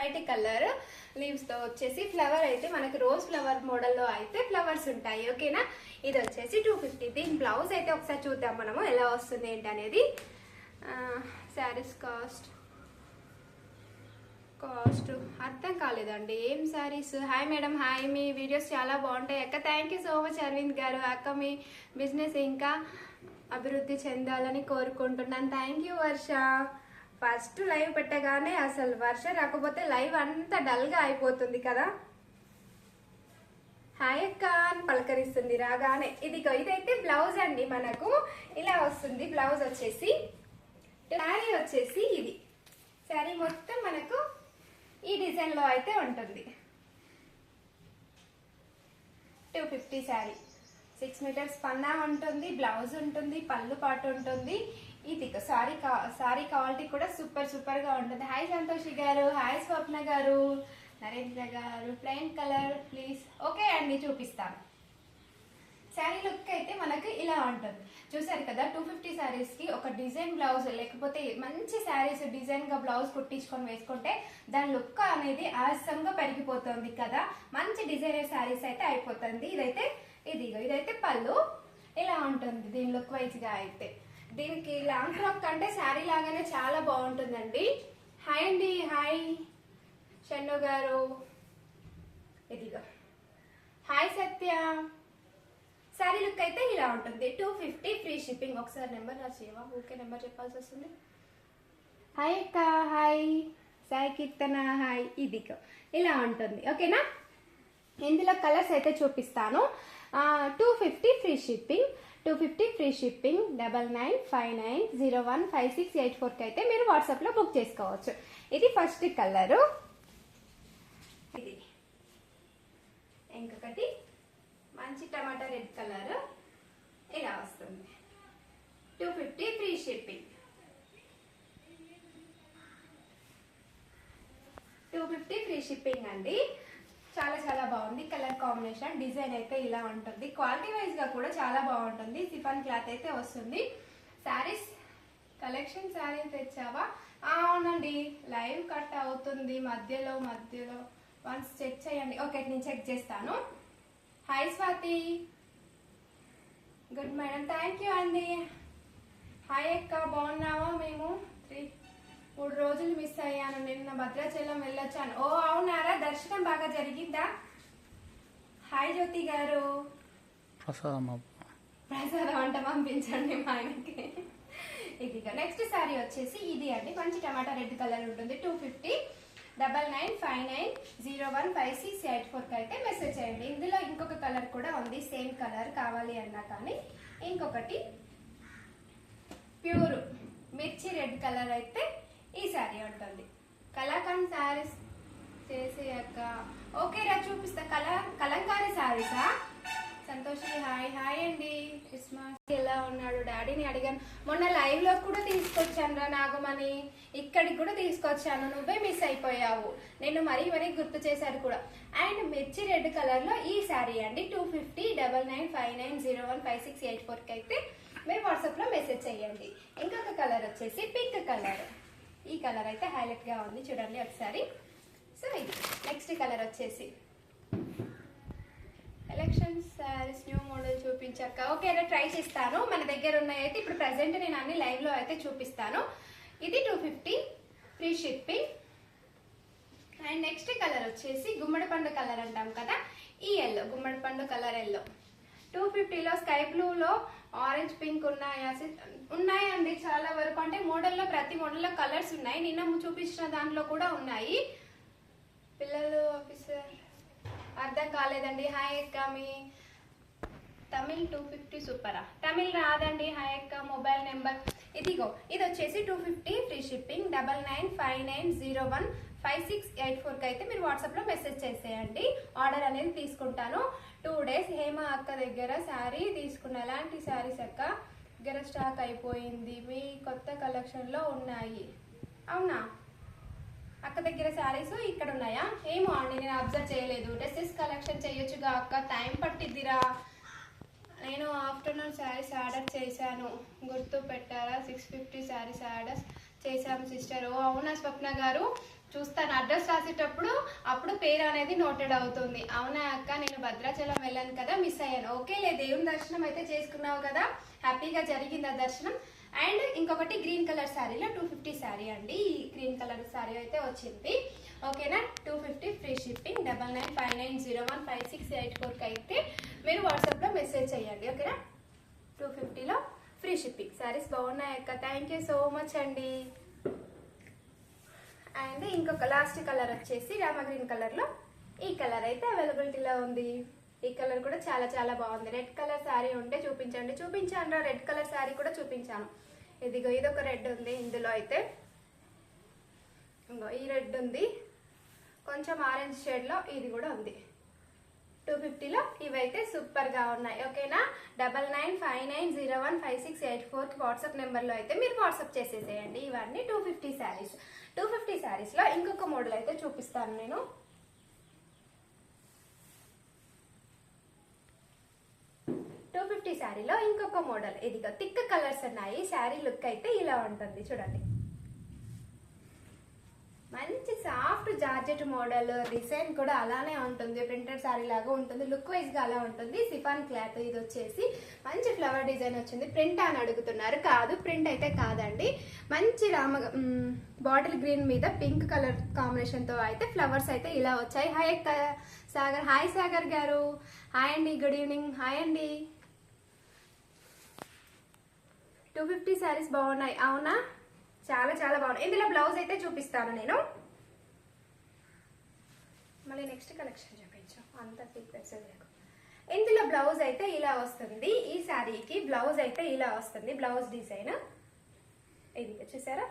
White colour లీవ్స్తో వచ్చేసి flower అయితే మనకి రోజ్ ఫ్లవర్ మోడల్లో అయితే ఫ్లవర్స్ ఉంటాయి. ఓకేనా ఇది వచ్చేసి టూ ఫిఫ్టీ దీని బ్లౌజ్ అయితే ఒకసారి చూద్దాం మనము ఎలా వస్తుంది ఏంటి అనేది. శారీస్ కాస్ట్ కాస్ట్ అర్థం కాలేదండి. ఏం శారీస్ హాయ్ మేడం హాయ్ మీ వీడియోస్ చాలా బాగుంటాయి. అక్క thank you so much Arvind గారు. అక్క మీ బిజినెస్ ఇంకా అభివృద్ధి చెందాలని కోరుకుంటున్నాను. Thank you Varsha first live పెట్టగానే అసలు వర్షం రాకపోతే లైవ్ అంతా డల్గా అయిపోతుంది కదా. హాయ్ అక్క అని పలకరిస్తుంది రాగానే. ఇదిగో ఇదైతే బ్లౌజ్ అండి మనకు. ఇలా వస్తుంది బ్లౌజ్ వచ్చేసి. శారీ వచ్చేసి ఇది. శారీ మొత్తం మనకు ఈ డిజైన్లో అయితే ఉంటుంది. Two fifty sari. Six metres పన్నా ఉంటుంది బ్లౌజ్ ఉంటుంది పళ్ళు పాటు ఉంటుంది. ఇది సారీ సారీ క్వాలిటీ కూడా సూపర్ సూపర్గా ఉంటుంది. హాయ్ సంతోషి గారు హాయ్ స్వప్న గారు నరేంద్ర గారు ప్లెయిన్ కలర్ ప్లీజ్ ఓకే అండి చూపిస్తాను. శారీ లుక్ అయితే మనకు ఇలా ఉంటుంది. చూసారు కదా టూ ఫిఫ్టీ శారీస్కి ఒక డిజైన్ బ్లౌజ్ లేకపోతే మంచి శారీస్ డిజైన్గా బ్లౌజ్ కుట్టించుకొని వేసుకుంటే దాని లుక్ అనేది ఆసంగా పెరిగిపోతుంది కదా. మంచి డిజైనర్ శారీస్ అయితే అయిపోతుంది. ఇదైతే ఇదిగో ఇదైతే పళ్ళు. ఇలా ఉంటుంది దీని లుక్ వైజ్గా అయితే. దీనికి లాంగ్ ఫ్రాక్ కంటే శారీ లాగానే చాలా బాగుంటుందండి. హాయ్ అండి హాయ్. షన్ను గారు. ఇదిగో. హాయ్ సత్య. శారీ లుక్ అయితే ఇలా ఉంటుంది. Two fifty free shipping. ఒకసారి నెంబర్ రాసేవా ఓకే నెంబర్ చెప్పాల్సి వస్తుంది. హాయ్ అక్క హాయ్. సాయి కీర్తన హాయ్. ఇదిగో. ఇలా ఉంటుంది. ఓకేనా? ఇందులో కలర్స్ అయితే చూపిస్తాను. Two fifty free shipping two fifty free shipping double nine five nine zero one five six eight ఫోర్కి అయితే మీరు వాట్సాప్లో బుక్ చేసుకోవచ్చు. ఇది ఫస్ట్ కలరు ఇది ఇంకొకటి మంచి టమాటా రెడ్ కలర్ ఇలా వస్తుంది. Two fifty free shipping two fifty free shipping అండి. చాలా చాలా బాగుంది. కలర్ కాంబినేషన్ డిజైన్ అయితే ఇలా ఉంటుంది. క్వాలిటీ వైజ్గా కూడా చాలా బాగుంటుంది. సిఫాన్ క్లాత్ అయితే వస్తుంది. శారీస్ కలెక్షన్ శారీ తెచ్చావా? అవునండి. లైవ్ కట్ అవుతుంది. మధ్యలో మధ్యలో. వన్స్ చెక్ చేయండి. ఓకే నేను చెక్ చేస్తాను. Hi Swathi good madam thank you అండి హాయ్ అక్క. బాగున్నావా మేము? త్రీ మూడు రోజులు మిస్ అయ్యాను. నిన్న భద్రాచలం వెళ్ళొచ్చాను. ఓ అవునారా? దర్శనం బాగా జరిగిందా? హాయ్ జ్యోతి గారు. ప్రసాదం ప్రసాదం వంట పంపించండి మా ఆయనకి. ఇది నెక్స్ట్ సారీ వచ్చేసి ఇది అండి. మంచి టమాటా రెడ్ కలర్ ఉంటుంది. Two fifty double nine five nine zero one five six eight ఫోర్కి అయితే మెసేజ్ చేయండి. ఇందులో ఇంకొక కలర్ కూడా ఉంది. సేమ్ కలర్ కావాలి అన్నా కానీ ఇంకొకటి ప్యూర్. మిర్చి రెడ్ కలర్ అయితే ఈ శారీ ఉంటుంది. కళాకండ్ శారీస్ చేసేయక్క ఓకే రా చూపిస్తా. కలా కలంకారీ శారీసా? సంతోషి హాయ్ హాయ్ అండి. క్రిస్మస్. ఎలా ఉన్నాడు? డాడీని అడిగాను. మొన్న లైవ్లో కూడా తీసుకొచ్చాను రా నాగమని ఇక్కడికి కూడా తీసుకొచ్చాను. నువ్వే మిస్ అయిపోయావు. నేను మరీ మరీ గుర్తు చేశారు కూడా. అండ్ మిర్చి రెడ్ కలర్లో ఈ శారీ అండి. Two fifty double nine five nine zero one five six eight ఫోర్కి అయితే మీరు వాట్సాప్లో మెసేజ్ చేయండి. ఇంకొక కలర్ వచ్చేసి పింక్ కలర్ ఈ కలర్ అయితే హైలైట్గా ఉంది చూడండి ఒకసారి. సో ఇది నెక్స్ట్ కలర్ వచ్చేసి. ఎలక్షన్ శారీస్ న్యూ మోడల్ చూపించాక. ఓకే ట్రై చేస్తాను. మన దగ్గర ఉన్నాయి అయితే ఇప్పుడు ప్రజెంట్ నేను అన్ని లైవ్లో అయితే చూపిస్తాను. ఇది two fifty free shipping and next colour వచ్చేసి గుమ్మడి పండు కలర్ అంటాం కదా. ఈ ఎల్లో గుమ్మడి పండు కలర్ ఎల్లో టూ ఫిఫ్టీలో స్కై బ్లూలో ఆరెంజ్ పింక్ ఉన్నాయా సి- ఉన్నాయండి చాలా వరకు. అంటే మోడల్లో ప్రతి మోడల్లో కలర్స్ ఉన్నాయి. నిన్న చూపించిన దాంట్లో కూడా ఉన్నాయి. పిల్లలు ఆఫీసర్ అర్థం కాలేదండి. హాయ్ అక్క మీ తమిళ్ టూ ఫిఫ్టీ సూపరా? తమిళ్ రాదండి. హాయ్ అక్క మొబైల్ నెంబర్. ఇదిగో ఇది వచ్చేసి two fifty free shipping double nine five nine zero one five six eight ఫోర్కి అయితే మీరు వాట్సాప్లో మెసేజ్ చేసేయండి. ఆర్డర్ అనేది తీసుకుంటాను. డేస్ హేమ అక్క దగ్గర శారీ తీసుకున్న. ఎలాంటి శారీస్ అక్క? దగ్గర స్టాక్ అయిపోయింది. మీ కొత్త కలెక్షన్లో ఉన్నాయి. అవునా? అక్క దగ్గర శారీస్ ఇక్కడ ఉన్నాయా? ఏమో అండి నేను అబ్జర్వ్ చేయలేదు. డ్రెస్సెస్ కలెక్షన్ చేయొచ్చుగా అక్క? టైం పట్టిద్దిరా. నేను ఆఫ్టర్నూన్ శారీస్ ఆర్డర్ చేశాను. గుర్తు పెట్టారా సిక్స్ ఫిఫ్టీ శారీస్ ఆర్డర్ చేశాము సిస్టర్ ఓ అవునా స్వప్న గారు? చూస్తాను. అడ్రస్ రాసేటప్పుడు అప్పుడు పేరు అనేది నోటెడ్ అవుతుంది. అవునా అక్క? నేను భద్రాచలం వెళ్ళాను కదా మిస్ అయ్యాను. ఓకేలే దేవుని దర్శనం అయితే చేసుకున్నావు కదా. హ్యాపీగా జరిగింది ఆ దర్శనం. అండ్ ఇంకొకటి గ్రీన్ కలర్ శారీలో టూ ఫిఫ్టీ శారీ అండి. ఈ గ్రీన్ కలర్ శారీ అయితే వచ్చింది. ఓకేనా? Two fifty free shipping double nine five nine zero one five six eight ఫోర్కి అయితే మీరు వాట్సాప్లో మెసేజ్ చేయండి. ఓకేనా? టూ ఫిఫ్టీలో ఫ్రీ షిప్పింగ్ శారీస్ బాగున్నాయి అక్క? థ్యాంక్ యూ సో మచ్ అండి. అండ్ ఇంకొక లాస్ట్ కలర్ వచ్చేసి రామ గ్రీన్ కలర్లో ఈ కలర్ అయితే అవైలబిలిటీలో ఉంది. ఈ కలర్ కూడా చాలా చాలా బాగుంది. రెడ్ కలర్ శారీ ఉంటే చూపించండి. చూపించాను రెడ్ కలర్ శారీ కూడా చూపించాను. ఇదిగో ఇది ఒక రెడ్ ఉంది ఇందులో అయితే. ఇంకో ఈ రెడ్ ఉంది. కొంచెం ఆరెంజ్ షేడ్లో ఇది కూడా ఉంది. టూ ఫిఫ్టీలో ఇవైతే సూపర్గా ఉన్నాయి. ఓకేనా? Double nine five nine zero one five six eight ఫోర్కి వాట్సాప్ నెంబర్లో అయితే మీరు వాట్సాప్ చేసేసేయండి. ఇవన్నీ two fifty saris two fifty శారీస్లో ఇంకొక మోడల్ అయితే చూపిస్తాను నేను. టూ ఫిఫ్టీ శారీలో ఇంకొక మోడల్ ఇదిగో థిక్ కలర్స్ ఉన్నాయి. శారీ లుక్ అయితే ఇలా ఉంటుంది. చూడండి. మంచి సాఫ్ట్ జార్జెట్ మోడల్ డిజైన్ కూడా అలానే ఉంటుంది. ప్రింటెడ్ శారీ లాగా ఉంటుంది. లుక్ వైజ్గా అలా ఉంటుంది. సిఫాన్ క్లాత్ ఇది వచ్చేసి మంచి ఫ్లవర్ డిజైన్ వచ్చింది. ప్రింట్ అని అడుగుతున్నారు. కాదు ప్రింట్ అయితే కాదండి. మంచి రామ బాటిల్ గ్రీన్ మీద పింక్ కలర్ కాంబినేషన్తో అయితే ఫ్లవర్స్ అయితే ఇలా వచ్చాయి. హాయ్ సాగర్. హాయ్ సాగర్ గారు. హాయ్ అండి. Good evening. హాయ్ అండి. టూ ఫిఫ్టీ శారీస్ బాగున్నాయి. అవునా? చాలా చాలా బాగున్నాయి. ఇందులో బ్లౌజ్ అయితే చూపిస్తాను నేను. మళ్ళీ నెక్స్ట్ కలెక్షన్ చూపించు. అంత థిక్నెస్ ఇందులో బ్లౌజ్ అయితే ఇలా వస్తుంది. ఈ శారీకి బ్లౌజ్ అయితే ఇలా వస్తుంది. బ్లౌజ్ డిజైన్ ఇది చూసారా?